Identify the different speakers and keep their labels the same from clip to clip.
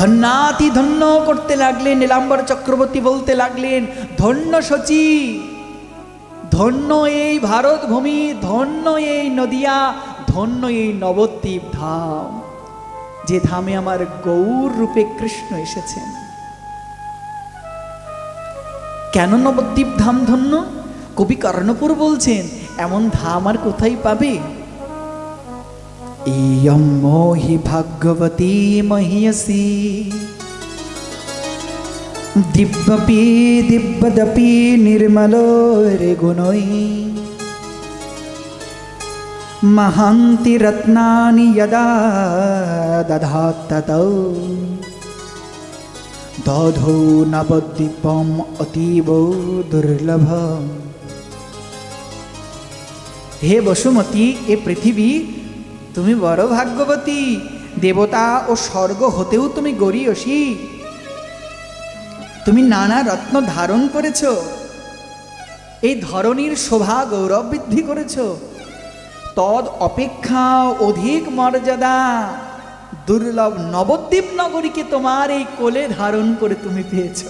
Speaker 1: ধন্যাতি ধন্য করতে লাগলেন, নীলাম্বর চক্রবর্তী বলতে লাগলেন, ধন্য সচি ধন্য এই ভারত ভূমি ধন্য এই নদিয়া, ধন্য এই নবদ্বীপ ধাম, যে ধামে আমার গৌর রূপে কৃষ্ণ এসেছেন। কেন নবদ্বীপ ধাম ধন্য? কবি কর্ণপুর বলছেন, এমন ধাম আর কোথায় পাবে? ইয়ম মোহি ভাগ্যবতী মহিয়সী দিব্যপি দিব্যদপি নির্মল রে গুণৈ মহান্তি রত্নানি যদা দধাত দধৌ নবদ্বীপম অতীব দুর্লভম হে বসুমতী এ পৃথিবী তুমি বড় ভাগ্যবতী, দেবতা ও স্বর্গ হতেও তুমি গরিয়সী। তুমি নানা রত্ন ধারণ করেছ। এই ধরনীর শোভা গৌরব বৃদ্ধি করেছ। তদ অপেক্ষা অধিক মর্যাদা। দুর্লভ নবদ্বীপ নগরীকে তোমার এই কোলে ধারণ করে তুমি পেয়েছ।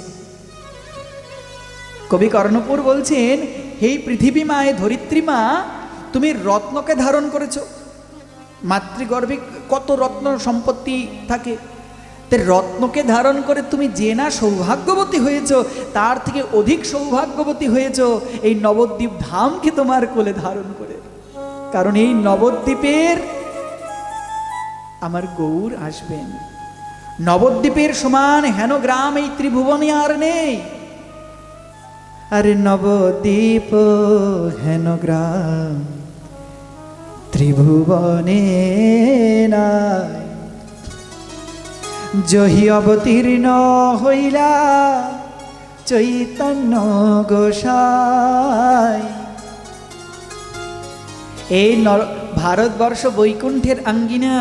Speaker 1: কবি কর্ণপুর বলছেন হেই পৃথিবী মায়ে ধরিত্রী মা, তুমি রত্নকে ধারণ করেছ। মাতৃগর্ভে কত রত্ন সম্পত্তি থাকে? রত্নকে ধারণ করে তুমি যে না সৌভাগ্যবতী হয়েছ, তার থেকে অধিক সৌভাগ্যবতী হয়েছ, এই নবদ্বীপ ধামকে তোমার কোলে ধারণ করে। কারণ এই নবদ্বীপের আমার গৌর আসবেন। নবদ্বীপের সমান হেন গ্রাম এই ত্রিভুবনে আর নেই। আরে নবদ্বীপ হেন গ্রাম। ত্রিভুবনে নাই। জহি অবতীর্ণ হইলা চৈতন্য গোসাই। এই ভারতবর্ষ বৈকুণ্ঠের আঙ্গিনা,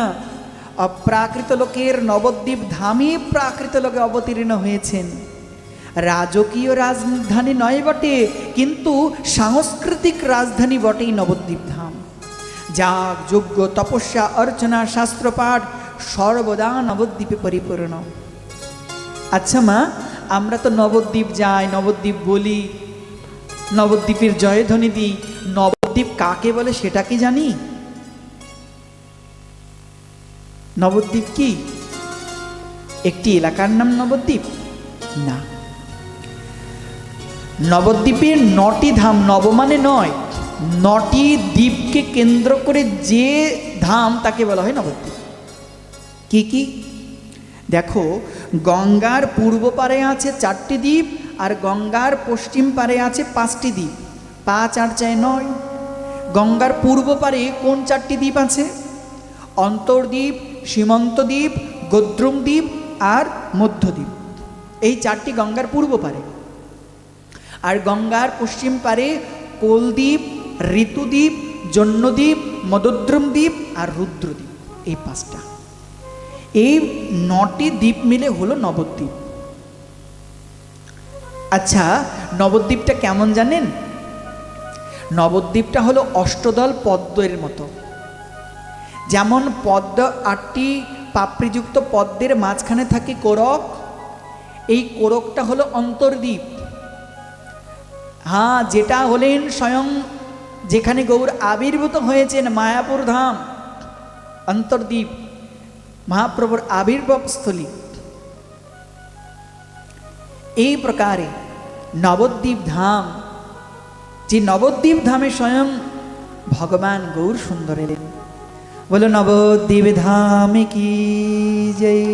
Speaker 1: অপ্রাকৃত লোকের নবদ্বীপ ধামে প্রাকৃত লোকে অবতীর্ণ হয়েছেন। রাজকীয় রাজধানী নয় বটে, কিন্তু সাংস্কৃতিক রাজধানী বটেই নবদ্বীপ ধাম। যাগ, যজ্ঞ, তপস্যা, অর্চনা, শাস্ত্রপাঠ সর্বদা নবদ্বীপে পরিপূর্ণ। আচ্ছা মা, আমরা তো নবদ্বীপ যাই, নবদ্বীপ বলি, নবদ্বীপের জয়ধ্বনি দিই। নবদ্বীপ কাকে বলে সেটা কি জানি? নবদ্বীপ কি? একটি এলাকার নাম নবদ্বীপ? না। নবদ্বীপের নটি ধাম নব মানে নয় নটি দ্বীপকে কেন্দ্র করে যে ধাম তাকে বলা হয় নবদ্বীপ। কি কি? দেখো, গঙ্গার পূর্ব পারে আছে চারটি দ্বীপ আর গঙ্গার পশ্চিম পারে আছে পাঁচটি দ্বীপ। পাঁচ আর চায় নয়। গঙ্গার পূর্ব পারে কোন চারটি দ্বীপ আছে? অন্তর্দ্বীপ সীমন্ত দ্বীপ, গোদ্রুম দ্বীপ আর মধ্যদ্বীপ এই চারটি গঙ্গার পূর্ব পারে। আর গঙ্গার পশ্চিম পারে কোলদ্বীপ ঋতুদ্বীপ জন্যদ্বীপ মদদ্রম দ্বীপ আর রুদ্রদ্বীপ এই পাঁচটা। এই নটি দ্বীপ মিলে হলো নবদ্বীপ। আচ্ছা নবদ্বীপটা কেমন জানেন? নবদ্বীপটা হলো অষ্টদল পদ্মের মতো। যেমন পদ্ম আটটি পাপড়িযুক্ত পদ্মের মাঝখানে থাকে কোরক, এই কোরকটা হলো অন্তর্দ্বীপ। হ্যাঁ যেটা হলেন স্বয়ং যেখানে গৌর আবির্ভূত হয়েছেন মায়াপুর ধাম, অন্তর্দ্বীপ মহাপ্রভুর আবির্ভাব স্থলী এই প্রকারে নবদ্বীপ ধাম, যে নবদ্বীপ ধামে স্বয়ং ভগবান গৌর সুন্দর এলেন। বলো, নবদ্বীপ ধামে কি জয়?